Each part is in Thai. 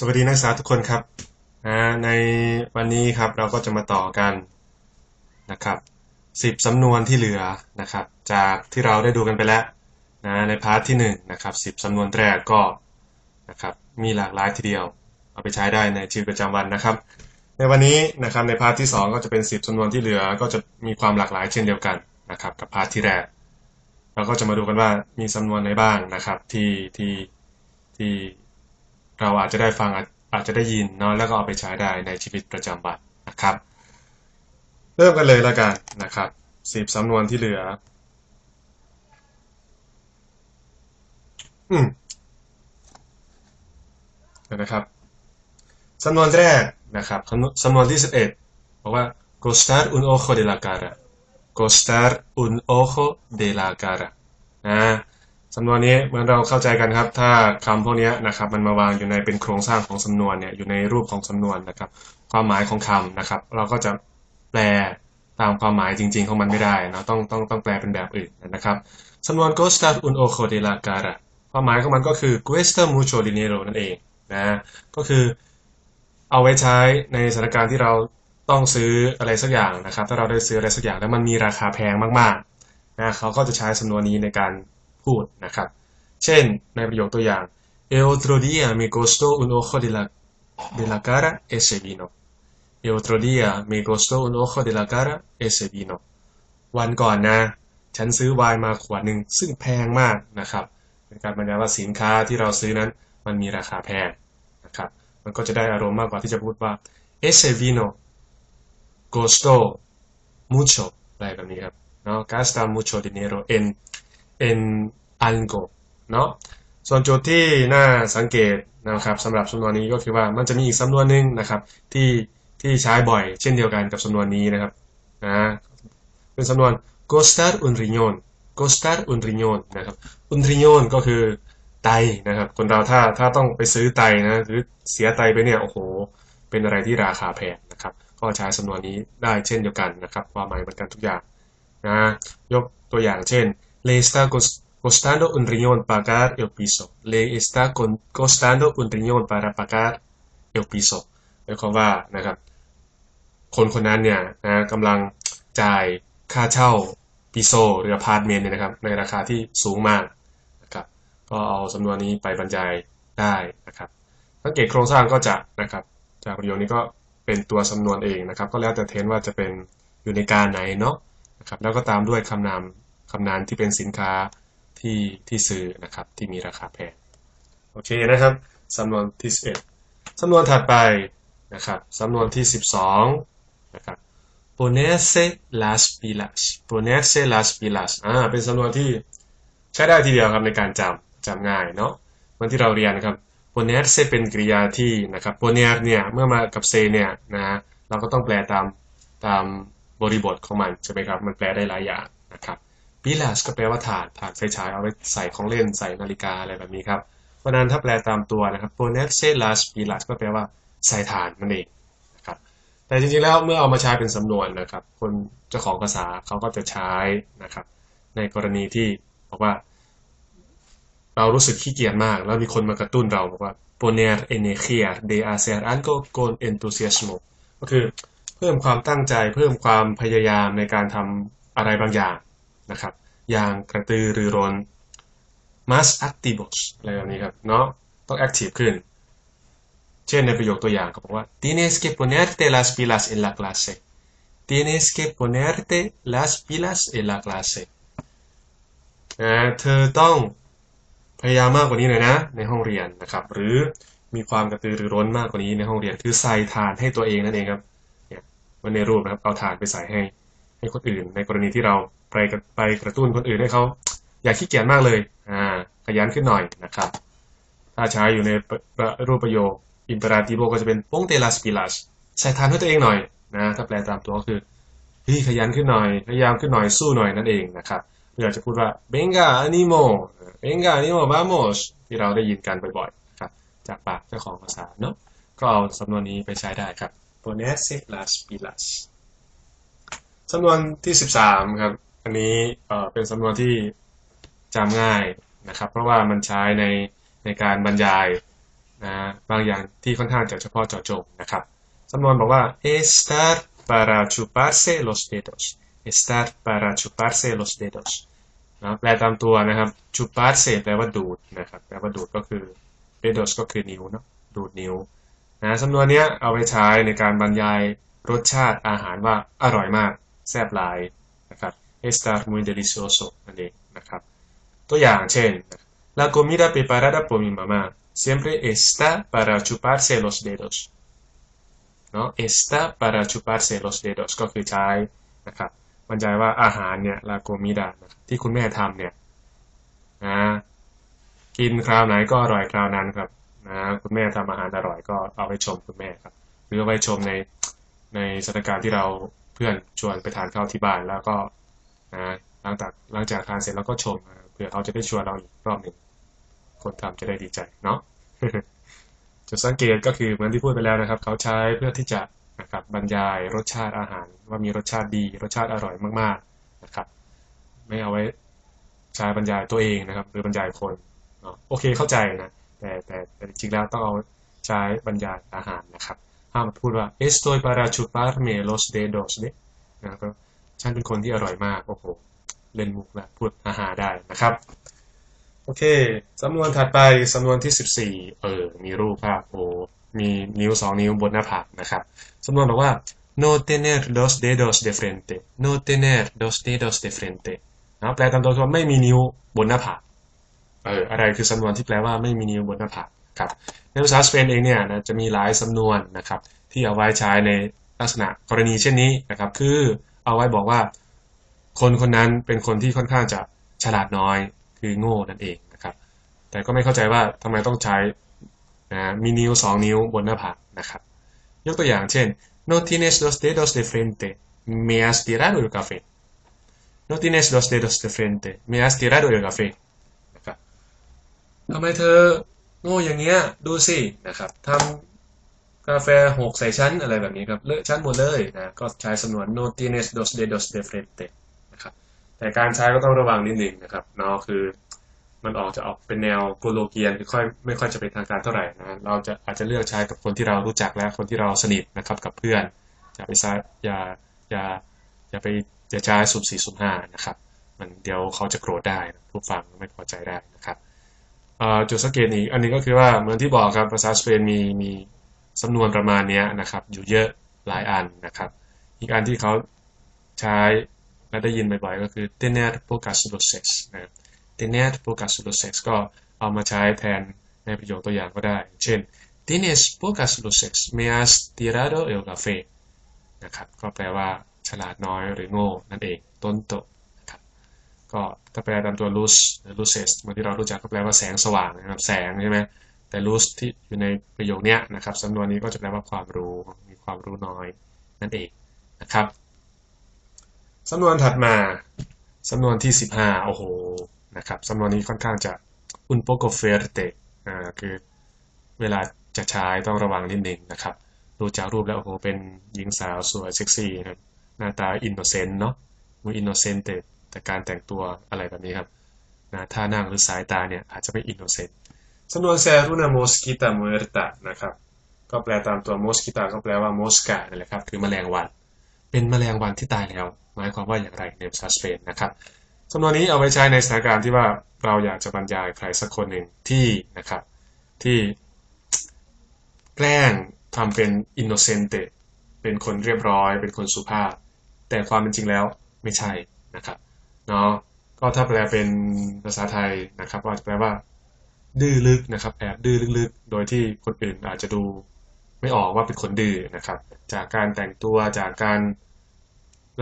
สวัสดีนักศึกษาทุกคนครับในวันนี้ครับเราก็จะมาต่อกันนะครับสิบสำนวนที่เหลือนะครับ จากที่เราได้ดูกันไปแล้วนะในพาร์ทที่หนึ่งนะครับสิบสำนวนแรกก็นะครับมีหลากหลายทีเดียว เอาไปใช้ได้ในชีวิตประจำวันนะครับ ในวันนี้นะครับในพาร์ทที่สองก็จะเป็นสิบสำนวนที่เหลือ ก็จะมีความหลากหลายเช่นเดียวกันนะครับกับพาร์ทที่แรกเราก็จะมาดูกันว่ามีสำนวนไหนบ้างนะครับที่ที่ที่ เราอาจจะได้ฟังอาจอาจจะได้ยินเนาะแล้วก็เอาไปใช้ได้ในชีวิตประจำวันนะครับ เริ่มกันเลยแล้วกันนะครับสิบสำนวนที่เหลือ อืมนะครับสำนวนแรกนะครับสำนวนที่สิบเอ็ดบอกว่า costar un ojo de la cara costar un ojo de la cara นะ สำนวนนี้เหมือนเราเข้าใจกันครับ ถ้าคำพวกนี้นะครับมันมาวางอยู่ในเป็นโครงสร้างของสำนวนเนี่ยอยู่ในรูปของสำนวนนะครับ ความหมายของคำนะครับ เราก็จะแปลตามความหมายจริง ๆ ของมันไม่ได้นะต้องต้องต้องแปลเป็นแบบอื่นนะครับสำนวน costa un ojo de la cara ความหมายของมันก็คือ cuesta mucho dinero นั่นเองนะก็คือเอาไว้ใช้ในสถานการณ์ที่เราต้องซื้ออะไรสักอย่างนะครับ ถ้าเราได้ซื้ออะไรสักอย่างแล้วมันมีราคาแพงมากๆนะเขาก็จะใช้สำนวนนี้ในการ พูดนะครับ เช่นในประโยคตัวอย่าง El otro día me costó un ojo de la de la cara ese vino El otro día me costó un ojo de la cara ese vino วันก่อนนะ ฉันซื้อไวน์มาขวดหนึ่งซึ่งแพงมากนะครับ เป็นการบรรยายว่าสินค้าที่เราซื้อนั้นมันมีราคาแพงนะครับ มันก็จะได้อารมณ์มากกว่าที่จะพูดว่า ese vino costó mucho อะไรแบบนี้ครับเนาะ gasta mucho dinero en en algo เนาะส่วนโจทย์ที่น่าสังเกตนะครับสำหรับสำนวนนี้ก็คือว่ามันจะมีอีกสำนวนหนึ่งนะครับ ที่ที่ใช้บ่อย เช่นเดียวกันกับสำนวนนี้นะครับนะเป็นสำนวน costar un riñón costar un riñón นะครับ un riñón ก็คือไตนะครับ คนเราถ้าถ้าต้องไปซื้อไตนะหรือเสียไตไปเนี่ยโอ้โห เป็นอะไรที่ราคาแพงนะครับ ก็ใช้สำนวนนี้ได้เช่นเดียวกันนะครับ ความหมายเหมือนกันทุกอย่างนะยกตัวอย่างเช่น le está costando un riñón pagar el piso le está costando un riñón para pagar el piso หมายความว่านะครับ คนคนนั้นเนี่ยนะกำลังจ่ายค่าเช่าปิโซหรืออพาร์ตเมนต์เนี่ยนะครับ ในราคาที่สูงมากนะครับ ก็เอาสำนวนนี้ไปบรรยายได้นะครับสังเกตโครงสร้างก็จะนะครับ จากประโยคนี้ก็เป็นตัวสำนวนเองนะครับ ก็แล้วแต่เทนว่าจะเป็นอยู่ในการไหนเนาะนะครับ แล้วก็ตามด้วยคำนาม คำนามที่เป็นสินค้าที่ที่ซื้อนะครับที่มีราคาแพงโอเคนะครับสำนวนที่11สำนวนถัดไปนะครับสำนวนที่ 12นะครับ ponerse las pilas ponerse las pilas อ่าเป็นสำนวนที่ใช้ได้ทีเดียวครับในการจำจำง่ายเนาะเหมือนที่เราเรียนนะครับ ponerse เป็นกริยาที่นะครับ poner เนี่ยเมื่อมากับ se เนี่ยนะเราก็ต้องแปลตามตามบริบทของมันใช่ไหมครับ มันแปลได้หลายอย่างนะครับ ปิลาสก็แปลว่าถาดถาดไฟฉายเอาไว้ใส่ของเล่นใส่นาฬิกาอะไรแบบนี้ครับเพราะนั้นถ้าแปลตามตัวนะครับ ponerse las pilas ก็แปลว่าใส่ฐานนั่นเองนะครับแต่จริงๆแล้วเมื่อเอามาใช้เป็นสำนวนนะครับ คนเจ้าของภาษาเขาก็จะใช้นะครับ ในกรณีที่บอกว่า เรารู้สึกขี้เกียจมาก แล้วมีคนมากระตุ้นเราบอกว่า poner energía de hacer algo con entusiasmo ก็คือเพิ่มความตั้งใจเพิ่มความพยายามในการทำอะไรบางอย่าง นะครับ อย่างกระตือรือร้น más activos อะไรแบบนี้ครับ เนาะต้อง active ขึ้น เช่นในประโยคตัวอย่างเขาบอกว่า tienes que ponerte las pilas en la clase tienes que ponerte las pilas en la clase นะเธอต้องพยายามมากกว่านี้หน่อยนะ ในห้องเรียนนะครับ หรือมีความกระตือรือร้นมากกว่านี้ในห้องเรียน คือใส่ฐานให้ตัวเองนั่นเองครับเนี่ยมันในรูปนะครับเอาฐานไปใส่ให้ให้คนอื่น ในกรณีที่เรา ไปไปกระตุ้นคนอื่นให้เขาอยากขี้เกียจมากเลยอ่าขยันขึ้นหน่อยนะครับ ถ้าใช้อยู่ในรูปประโยค imperativo ก็จะเป็น ponte las pilas ใส่ฐานให้ตัวเองหน่อยนะถ้าแปลตามตัวก็คือเฮ้ยขยันขึ้นหน่อยพยายามขึ้นหน่อยสู้หน่อยนั่นเองนะครับเราอยากจะพูดว่า venga animo venga animo vamos ที่เราได้ยินกันบ่อยๆครับจากปากเจ้าของภาษาเนาะก็เอาสำนวนนี้ไปใช้ได้ครับ ponerse las pilas สำนวนที่ 13 ครับ อันนี้เป็นสำนวนที่จำง่ายนะครับ เพราะว่ามันใช้ในในการบรรยายนะบางอย่างที่ค่อนข้างจะเฉพาะเจาะจงนะครับสำนวนบอกว่า estar para chuparse los dedos estar para chuparse los dedos นะแปลตามตัวนะครับ chuparse แปลว่าดูดนะครับ แปลว่าดูดก็คือ dedos ก็คือนิ้วเนาะดูดนิ้วนะสำนวนนี้เอาไปใช้ในการบรรยายรสชาติอาหารว่าอร่อยมาก แซ่บหลาย estar muy delicioso นั่นเองนะครับ ตัวอย่างเช่น la comida preparada por mi mamá siempre está para chuparse los dedos เนาะ está para chuparse los dedos ก็คือใช้นะครับบรรยายว่าอาหารเนี่ย la comida ที่คุณแม่ทำเนี่ยนะกินคราวไหนก็อร่อยคราวนั้นครับนะคุณแม่ทำอาหารอร่อยก็เอาไปชมคุณแม่ครับ หรือไปชมในในสถานการณ์ที่เราเพื่อนชวนไปทานข้าวที่บ้านแล้วก็ หลังจากหลังจากทานเสร็จเราก็ชมเพื่อเขาจะได้ชวนเราอีกรอบหนึ่งคนทำจะได้ดีใจเนาะจุดสังเกตก็คือเหมือนที่พูดไปแล้วนะครับ เขาใช้เพื่อที่จะนะครับบรรยายรสชาติอาหาร ว่ามีรสชาติดี รสชาติอร่อยมากๆนะครับ ไม่เอาไว้ใช้บรรยายตัวเองนะครับ หรือบรรยายคนเนาะโอเคเข้าใจนะแต่แต่แต่จริงๆแล้วต้องเอาใช้บรรยายอาหารนะครับห้ามพูดว่า estoy para chuparme los dedos เนี่ยนะครับ ฉันเป็นคนที่อร่อยมากโอ้โหเล่นมุกแล้วพูดอาหาได้นะครับ โอเคสำนวนถัดไปสำนวนที่ 14 เออ มีรูปภาพโอ้มีนิ้วสองนิ้วบนหน้าผากนะครับสำนวนบอกว่า no tener dos dedos de frente no tener dos dedos de frente นะแปลตามตัวคือไม่มีนิ้วบนหน้าผากเอออะไรคือสำนวนที่แปลว่าไม่มีนิ้วบนหน้าผากครับในภาษาสเปนเองเนี่ยนะจะมีหลายสำนวนนะครับที่เอาไว้ใช้ในลักษณะกรณีเช่นนี้นะครับ คือ เอาไว้บอกว่า คนคนนั้นเป็นคนที่ค่อนข้างจะฉลาดน้อย คือโง่นั่นเองนะครับ แต่ก็ไม่เข้าใจว่าทำไมต้องใช้นะมีนิ้วสองนิ้วบนหน้าผากนะครับ ยกตัวอย่างเช่น no tienes dos dedos de frente me has tirado el café no tienes dos dedos de frente me has tirado el café นะครับทำไมเธอโง่อย่างเงี้ยดูสินะครับทำ กาแฟหกใส่ชั้นอะไรแบบนี้ครับ เลอะชั้นหมดเลยนะก็ใช้สำนวน no tienes dos dedos de frente นะครับแต่การใช้ก็ต้องระวังนิดหนึ่งนะครับเนาะคือมันออกจะออกเป็นแนวโกโลเกียนค่อยไม่ค่อยจะเป็นทางการเท่าไหร่นะเราจะอาจจะเลือกใช้กับคนที่เรารู้จักและคนที่เราสนิทนะครับกับเพื่อน อย่าไปใช้อย่าอย่าอย่าไปอย่าใช้สุ่มสี่สุ่มห้านะครับมันเดี๋ยวเขาจะโกรธได้ผู้ฟังไม่พอใจได้นะครับจุดสังเกตอีกอันนี้ก็คือว่าเหมือนที่บอกครับภาษาสเปนมีมี สำนวนประมาณนี้นะครับ อยู่เยอะหลายอันนะครับ อีกอันที่เขาใช้และได้ยินบ่อยๆก็คือ tener pocas luces นะ tener pocas luces ก็เอามาใช้แทนในประโยคตัวอย่างก็ได้ เช่น tienes pocas luces me has tirado el café นะครับ ก็แปลว่าฉลาดน้อยหรือโง่นั่นเอง ต้นโตนะครับ ก็ถ้าแปลตามตัว luz หรือ luces เหมือนที่เรารู้จักก็แปลว่าแสงสว่างนะครับ แสงใช่ไหม แต่ luz ที่อยู่ในประโยคนี้นะครับสำนวนนี้ก็จะแปลว่าความรู้มีความรู้น้อยนั่นเองนะครับสำนวนถัดมาสำนวนที่ 15 โอ้โหนะครับสำนวนนี้ค่อนข้างจะ un poco fuerte อ่าคือเวลาจะใช้ต้องระวังนิดนึงนะครับ ดูจากรูปแล้วโอ้โหเป็นหญิงสาวสวยเซ็กซี่ครับหน้าตาอินโนเซนต์เนาะมืออินโนเซนต์แต่การแต่งตัวอะไรแบบนี้ครับนะท่านั่งหรือสายตาเนี่ยอาจจะไม่อินโนเซนต์ สำนวน ser una mosquita muerta นะครับ ก็แปลตามตัว mosquita ก็แปลว่า mosca นั่นแหละครับ คือแมลงวัน เป็นแมลงวันที่ตายแล้ว หมายความว่าอย่างไรในภาษาสเปนนะครับสำนวนนี้เอาไว้ใช้ในสถานการณ์ที่ว่าเราอยากจะบรรยายใครสักคนหนึ่งที่นะครับ ที่แกล้งทำเป็นอินโนเซนเตเป็นคนเรียบร้อย เป็นคนสุภาพ แต่ความเป็นจริงแล้วไม่ใช่นะครับเนาะก็ถ้าแปลเป็นภาษาไทยนะครับก็จะแปลว่า ดื้อลึกนะครับแอบดื้อลึกๆ โดยที่คนอื่นอาจจะดูไม่ออกว่าเป็นคนดื้อนะครับ จากการแต่งตัวจากการ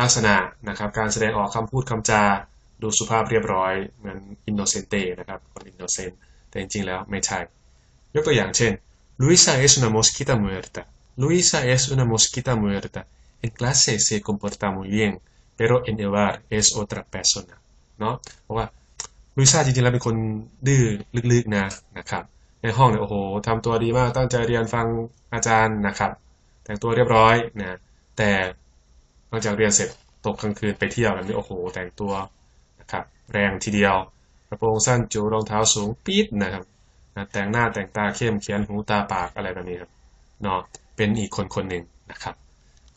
ลักษณะนะครับ การแสดงออกคำพูดคำจาดูสุภาพเรียบร้อยเหมือนอินโนเซนเตนะครับคนอินโนเซนต์แต่จริงๆแล้วไม่ใช่ ยกตัวอย่างเช่น Luisa es una mosquita muerta Luisa es una mosquita muerta en clase se comporta muy bien pero en el bar es otra persona เนาะเพราะว่า ลุยซ่าจริงๆแล้วเป็นคนดื้อลึกๆนะนะครับ ในห้องเนี่ยโอ้โหทำตัวดีมากตั้งใจเรียนฟังอาจารย์นะครับ แต่งตัวเรียบร้อยนะแต่หลังจากเรียนเสร็จตกกลางคืนไปเที่ยวแบบนี้โอ้โห แต่งตัวนะครับแรงทีเดียวกระโปรงสั้นจูรองเท้าสูงปี๊ดนะครับนะแต่งหน้าแต่งตาเข้มเขียนหูตาปากอะไรแบบนี้ครับเนาะเป็นอีกคนคนหนึ่งนะครับ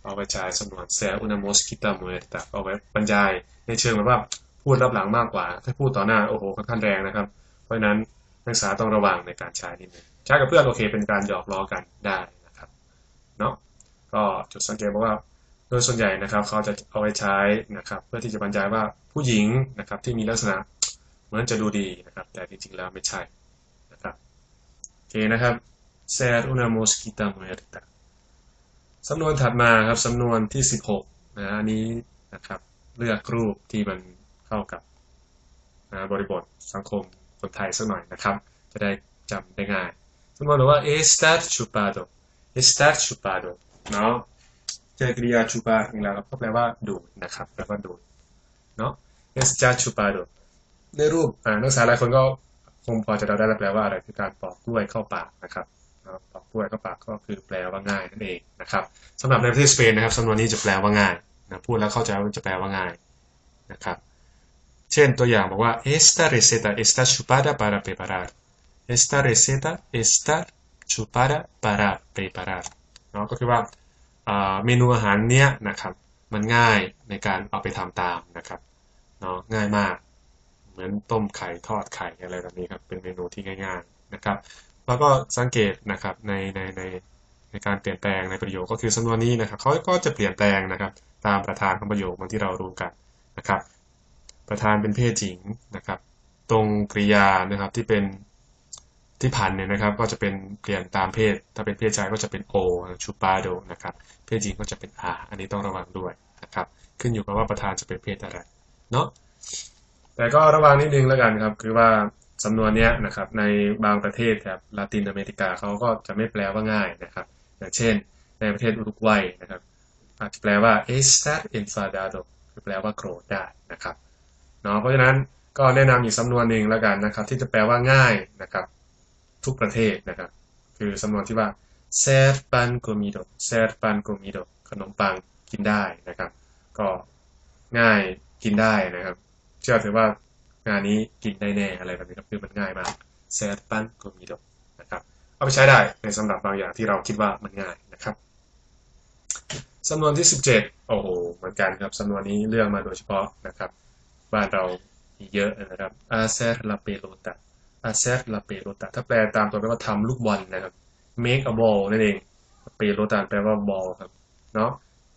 เอาไปใช้สำนวน ser una mosquita muerta เอาไว้บรรยายในเชิงแบบว่า พูดรับหลังมากกว่า ถ้าพูดต่อหน้าโอ้โหค่อนข้างแรงนะครับ เพราะฉะนั้นนักศึกษาต้องระวังในการใช้นิดนึงใช้กับเพื่อนโอเคเป็นการหยอกล้อกันได้นะครับเนาะก็จุดสังเกตว่าโดยส่วนใหญ่นะครับ เขาจะเอาไปใช้นะครับ เพื่อที่จะบรรยายว่าผู้หญิงนะครับที่มีลักษณะเหมือนจะดูดีนะครับ แต่จริงๆแล้วไม่ใช่นะครับโอเคนะครับ ser una mosquita muerta สำนวนถัดมาครับสำนวนที่ 16นะอันนี้นะครับ เลือกรูปที่มัน เข้ากับนะบริบทสังคมคนไทยสักหน่อยนะครับ จะได้จำได้ง่ายสำนวนบอว่า estar chupado estar chupado เนาะเจอกริยา chupar อีกแล้วก็แปลว่าดูดนะครับแปลว่าดูดเนาะ estar chupado ในรูปอ่านักศึกษาหลายคนก็คงพอจะเดาได้แล้วแปลว่าอะไรคือการปอกกล้วยเข้าปากนะครับปอกกล้วยเข้าปากก็คือแปลว่าง่ายนั่นเองนะครับสำหรับในประเทศสเปนนะครับสำนวนนี้จะแปลว่าง่ายนะพูดแล้วเข้าใจว่าจะแปลว่าง่ายนะครับ เช่นตัวอย่างบอกว่า esta receta está chupada para preparar esta receta está chupada para preparar เนาะก็คือว่าเมนูอาหารเนี้ยนะครับมันง่ายในการเอาไปทำตามนะครับเนาะง่ายมาก เหมือนต้มไข่ทอดไข่อะไรแบบนี้ครับเป็นเมนูที่ง่ายๆนะครับ แล้วก็สังเกตนะครับในในในในการเปลี่ยนแปลงในประโยคก็คือสำนวนนี้นะครับเขาก็จะเปลี่ยนแปลงนะครับ ตามประธานของประโยคเหมือนที่เรารู้กันนะครับ ประธานเป็นเพศหญิงนะครับ ตรงกริยานะครับที่เป็นที่พันเนี่ยนะครับ ก็จะเป็นเปลี่ยนตามเพศ ถ้าเป็นเพศชายก็จะเป็น O ชูปาโดนะครับ เพศหญิงก็จะเป็น R อันนี้ต้องระวังด้วยนะครับ ขึ้นอยู่กับว่าประธานจะเป็นเพศอะไรเนาะแต่ก็ระวังนิดนึงแล้วกันครับ คือว่าสำนวนเนี้นะครับในบางประเทศครับลาตินอเมริกาเขาก็จะไม่แปลว่าง่ายนะครับ อย่างเช่น ในประเทศอุรุกวัยนะครับอาจจะแปลว่า e s t a enfadado คือแปลว่าโกรธได้นะครับ เนาะเพราะฉะนั้นก็แนะนำอีกสำนวนหนึ่งแล้วกันนะครับ ที่จะแปลว่าง่ายนะครับ ทุกประเทศนะครับ คือสำนวนที่ว่า ser pan comido ser pan comido ขนมปังกินได้นะครับ ก็ง่ายกินได้นะครับ เชื่อถือว่างานนี้กินได้แน่อะไรแบบนี้ครับคือมันง่ายมาก ser pan comido นะครับเอาไปใช้ได้ในสำหรับบางอย่างที่เราคิดว่ามันง่ายนะครับสำนวนที่ 17 โอ้โหเหมือนกันครับสำนวนนี้เลือกมาโดยเฉพาะนะครับ บ้านเรามีเยอะนะครับ hacer la pelota hacer la pelota ถ้าแปลตามตัวแปลว่าทำลูกบอลนะครับ make a ball นั่นเอง pelota แปลว่าบอลครับเนาะ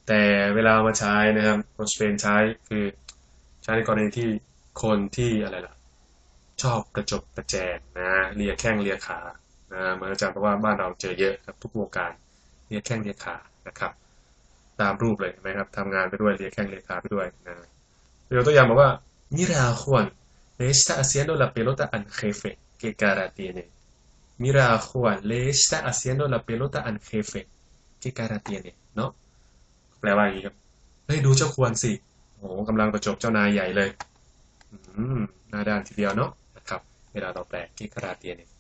แต่เวลามาใช้นะครับคนสเปนใช้คือใช้ในกรณีที่คนที่อะไรล่ะชอบกระจบกระแจงนะเลียแข้งเลียขานะเหมือนอาจารย์บอกว่าบ้านเราเจอเยอะครับทุกวงการเลียแข้งเลียขานะครับ ตามรูปเลยไหมครับทำงานไปด้วยเลียแข้งเลียขาไปด้วยนะ ยกตัวอย่างบอกว่า mira Juan le está haciendo la pelota al jefe que cara tiene mira Juan le está haciendo la pelota al jefe que cara tiene เนาะแปลว่าอย่างนี้ครับเฮ้ยดูเจ้าควรสิโอ้กำลังประจบเจ้านายใหญ่เลยอืมหน้าด้านทีเดียวเนาะนะครับ เวลาเราแปลกิกราเตียเนี่ย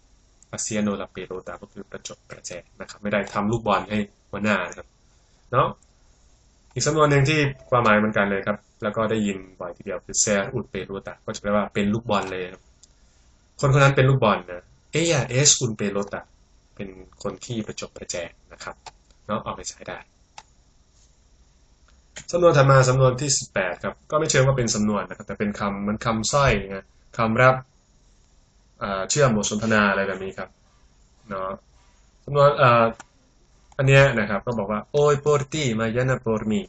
อาเซียโนลาเปโรตาก็คือประจบประแจนะครับ ไม่ได้ทำลูกบอลให้หัวหน้านะครับ เนาะอีกสำนวนหนึ่งที่ความหมายเหมือนกันเลยครับ แล้วก็ได้ยินบ่อยทีเดียวคือแซรอุดเปโรตาก็จะแปลว่าเป็นลูกบอลเลยครับคนคนนั้นเป็นลูกบอลนะเอยาเอสอุนเปโรตาเป็นคนที่ประจบประแจนะครับเนาะเอาไปใช้ได้สำนวนถัดมาสำนวนที่ 18ครับก็ไม่เชิงว่าเป็นสำนวนนะครับแต่เป็นคำมันคำสร้อยนะคำรับเชื่อมบทสนทนาอะไรแบบนี้ครับเนาะสำนวน อันนี้นะครับก็บอกว่า hoy por ti mañana por mí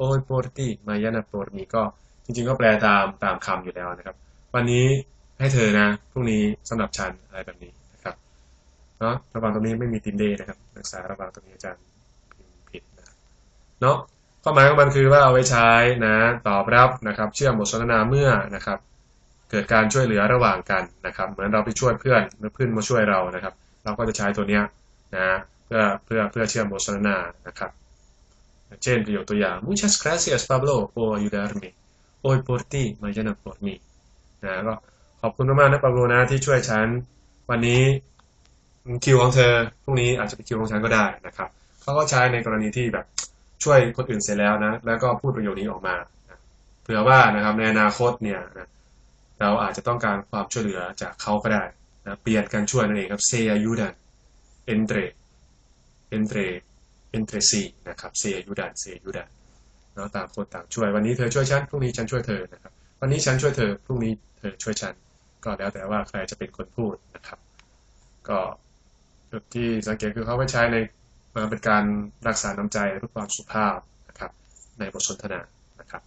hoy por ti mañana por mí ก็จริงๆก็แปลตามตามคำอยู่แล้วนะครับ วันนี้ให้เธอนะพรุ่งนี้สำหรับฉันอะไรแบบนี้นะครับเนาะระหว่างตรงนี้ไม่มีตินเดย์นะครับนักศึกษาระหว่างตรงนี้อาจารย์พิมพ์ผิดนะเนาะความหมายของมันคือว่าเอาไว้ใช้นะตอบรับนะครับ เชื่อมบทสนทนาเมื่อนะครับ เกิดการช่วยเหลือระหว่างกันนะครับ เหมือนเราไปช่วยเพื่อนหรือเพื่อนมาช่วยเรานะครับ เราก็จะใช้ตัวเนี้ยนะ พื่อเพื่อเพื่อเชื่อมบทสนทนานะครับ เช่นประโยคตัวอย่าง muchas gracias Pablo por ayudarme hoy por ti mañana por mí นะก็ขอบคุณมากๆนะปาโลนะที่ช่วยฉัน วันนี้คิวของเธอพรุ่งนี้อาจจะเป็นคิวของฉันก็ได้นะครับเขาก็ใช้ในกรณีที่แบบช่วยคนอื่นเสร็จแล้วนะ แล้วก็พูดประโยคนี้ออกมาเผื่อว่านะครับในอนาคตเนี่ยเราอาจจะต้องการความช่วยเหลือจากเขาก็ได้นะเปลี่ยนกันช่วยนั่นเองครับ se ayudan entre entre entre sí นะครับ se ayudan se ayudan เนาะต่างคนต่างช่วย วันนี้เธอช่วยฉันพรุ่งนี้ฉันช่วยเธอนะครับวันนี้ฉันช่วยเธอพรุ่งนี้เธอช่วยฉัน ก็แล้วแต่ว่าใครจะเป็นคนพูดนะครับ ก็จุดที่สังเกตคือเขาไปใช้ในมาเป็นการรักษาน้ำใจรูปความสุภาพนะครับ ในบทสนทนานะครับ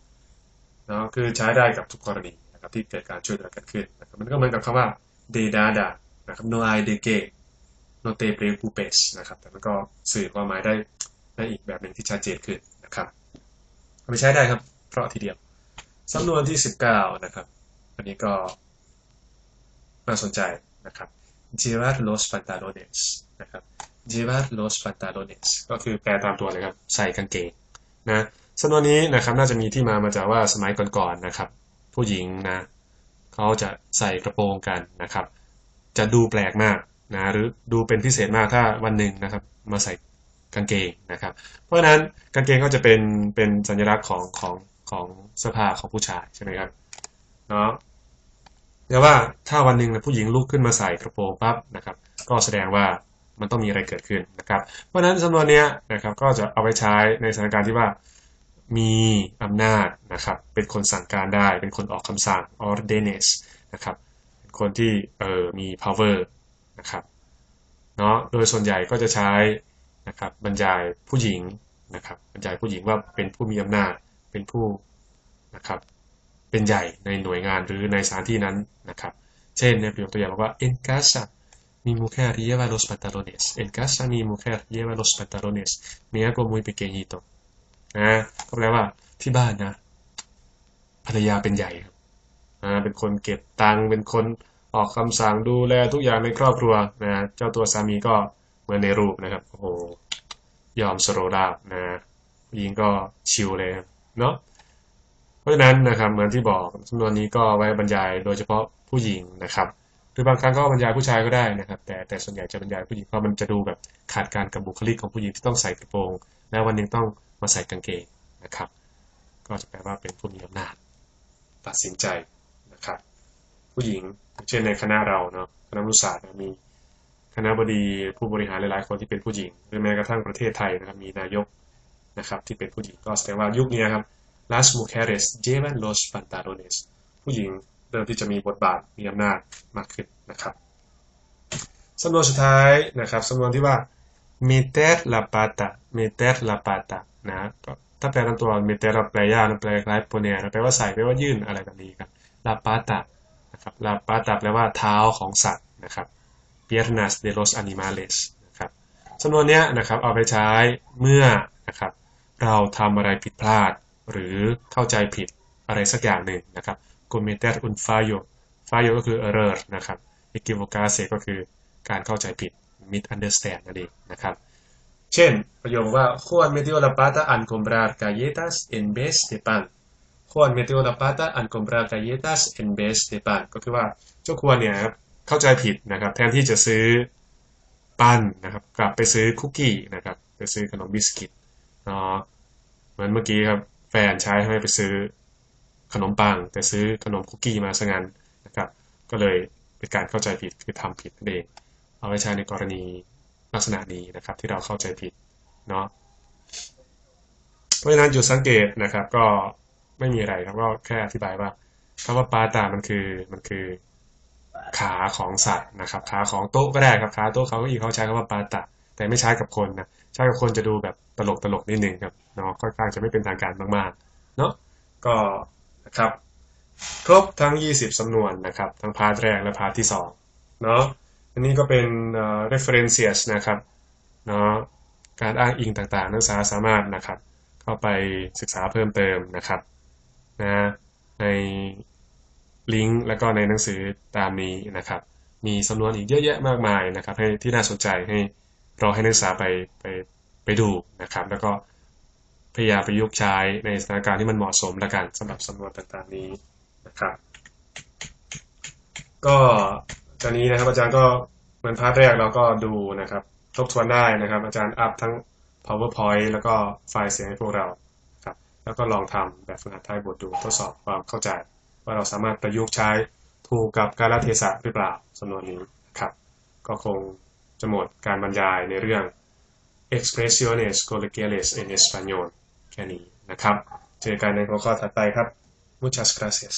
เนาะคือใช้ได้กับทุกกรณีนะครับที่เกิดการช่วยเหลือกันขึ้นนะครับมันก็เหมือนกับคำว่า de dada นะครับ no hay de qué no te preocupes นะครับ แต่มันก็สื่อความหมายได้ในอีกแบบหนึ่งที่ชัดเจนขึ้นนะครับเอาไปใช้ได้ครับ เพราะทีเดียวสำนวนที่ 19 นะครับ อันนี้ก็น่าสนใจนะครับ llevar los pantalones นะครับ llevar los pantalones ก็คือแปลตามตัวเลยครับ ใส่กางเกงนะสำนวนนี้นะครับน่าจะมีที่มามาจากว่าสมัยก่อนๆนะครับ ผู้หญิงนะเขาจะใส่กระโปรงกันนะครับ จะดูแปลกมาก นะหรือดูเป็นพิเศษมากถ้าวันหนึ่งนะครับ มาใส่กางเกงนะครับ เพราะฉะนั้นกางเกงก็จะเป็นเป็นสัญลักษณ์ของของของเสื้อผ้าของผู้ชายใช่ไหมครับเนาะแต่ว่าถ้าวันหนึ่งผู้หญิงลุกขึ้นมาใส่กระโปรงปั๊บนะครับ ก็แสดงว่ามันต้องมีอะไรเกิดขึ้นนะครับ เพราะฉะนั้นสำนวนนี้นะครับก็จะเอาไปใช้ในสถานการณ์ที่ว่ามีอำนาจนะครับ เป็นคนสั่งการได้ เป็นคนออกคำสั่ง ordenes นะครับ เป็นคนที่เอ่อมี power นะครับเนาะโดยส่วนใหญ่ก็จะใช้นะครับบรรยายผู้หญิงนะครับบรรยายผู้หญิงว่าเป็นผู้มีอำนาจเป็นผู้นะครับเป็นใหญ่ในหน่วยงานหรือในสถานที่นั้นนะครับ เช่นในประโยคตัวอย่างบอกว่า en casa mi mujer lleva los pantalones en casa mi mujer lleva los pantalones me hago muy pequeñito นะก็แปลว่าที่บ้านนะ ภรรยาเป็นใหญ่ครับอ่าเป็นคนเก็บตังค์เป็นคน ออกคำสั่งดูแลทุกอย่างในครอบครัวนะเจ้าตัวสามีก็เหมือนในรูปนะครับ โอ้โห ยอมสโรดาบนะผู้หญิงก็ชิลเลยเนาะเพราะฉะนั้นนะครับเหมือนที่บอกจำนวนนี้ก็ไว้บรรยายโดยเฉพาะผู้หญิงนะครับหรือบางครั้งก็บรรยายผู้ชายก็ได้นะครับ แต่แต่ส่วนใหญ่จะบรรยายผู้หญิงเพราะมันจะดูแบบขาดการกับบุคลิกของผู้หญิงที่ต้องใส่กระโปรง แล้ววันหนึ่งต้องมาใส่กางเกงนะครับ ก็จะแปลว่าเป็นผู้มีอำนาจ ตัดสินใจนะครับ ผู้หญิง เช่นในคณะเราเนาะคณะรุศาสตร์มีคณะบดีผู้บริหารหลายๆคนที่เป็นผู้หญิง หรือแม้กระทั่งประเทศไทยนะครับมีนายกนะครับที่เป็นผู้หญิงก็แสดงว่ายุคนี้ครับ las mujeres llevan los pantalones ผู้หญิงเริ่มที่จะมีบทบาทมีอำนาจมากขึ้นนะครับสำนวนสุดท้ายนะครับสำนวนที่ว่า meter la pata meter la pata นะถ้าแปลตามตัว meter เราแปลยากแปลคล้าย poner แปลว่าใส่แปลว่ายื่นอะไรแบบนี้ครับ la pata นะครับ la pata แปลว่าเท้าของสัตว์นะครับ piernas de los animales นะครับสำนวนนี้นะครับเอาไปใช้เมื่อนะครับเราทำอะไรผิดพลาด หรือเข้าใจผิดอะไรสักอย่างหนึ่งนะครับ cometer un fallo fallo ก็คือ error นะครับ equivocarse ก็คือการเข้าใจผิด misunderstand นั่นเองนะครับเช่นประโยคว่า Juan metió la pata al comprar galletas en vez de pan Juan metió la pata al comprar galletas en vez de pan ก็คือว่าเจ้าควรเนี่ยเข้าใจผิดนะครับ แทนที่จะซื้อปั้นนะครับ กลับไปซื้อคุกกี้นะครับ ไปซื้อขนมบิสกิตเนาะเหมือนเมื่อกี้ครับแฟนใช้ให้ไปซื้อขนมปัง แต่ซื้อขนมคุกกี้มาซะงั้นนะครับ ก็เลยเป็นการเข้าใจผิดคือทำผิดนั่นเอง เอาไว้ใช้ในกรณีลักษณะนี้นะครับ ที่เราเข้าใจผิดเนาะเพราะฉะนั้นจุดสังเกตนะครับก็ ไม่มีอะไรครับก็แค่อธิบายว่าคำว่าปาตามันคือมันคือขาของสัตว์นะครับ ขาของโต๊ะก็ได้ครับขาโต๊ะเขาก็อีกเขาใช้คำว่าปาตะ แต่ไม่ใช้กับคนนะใช้กับคนจะดูแบบตลกตลกนิดนึงครับเนาะค่อนข้างจะไม่เป็นทางการมากๆเนาะก็นะครับ ครบทั้ง 20 สำนวนนะครับ ทั้งพาร์ทแรกและพาร์ทที่2เนาะอันนี้ก็เป็น references นะครับเนาะการอ้างอิงต่างๆ นักศึกษาสามารถนะครับ เข้าไปศึกษาเพิ่มเติมนะครับ นะในลิงก์แล้วก็ในหนังสือตามนี้นะครับ มีสำนวนอีกเยอะแยะมากมายนะครับให้ที่น่าสนใจให้เรอให้นักศึกษาไปไปไปดูนะครับ แล้วก็พยายามประยุกต์ใช้ในสถานการณ์ที่มันเหมาะสมละกันสำหรับสำนวนต่างๆนี้นะครับ ก็ตอนนี้นะครับอาจารย์ก็เหมือนพาร์ทแรกเราก็ดูนะครับ ทบทวนได้นะครับ อาจารย์อัพทั้ง powerpoint แล้วก็ไฟล์เสียงให้พวกเรา แล้วก็ลองทำแบบฝึกหัดท้ายบทดูทดสอบความเข้าใจ ว่าเราสามารถประยุกต์ใช้ถูกกับการละเทศะหรือเปล่าสำนวนนี้ครับ ก็คงจะหมดการบรรยายในเรื่อง expresiones coloquiales en español แค่นี้นะครับ เจอกันในหัวข้อถัดไปครับ muchas gracias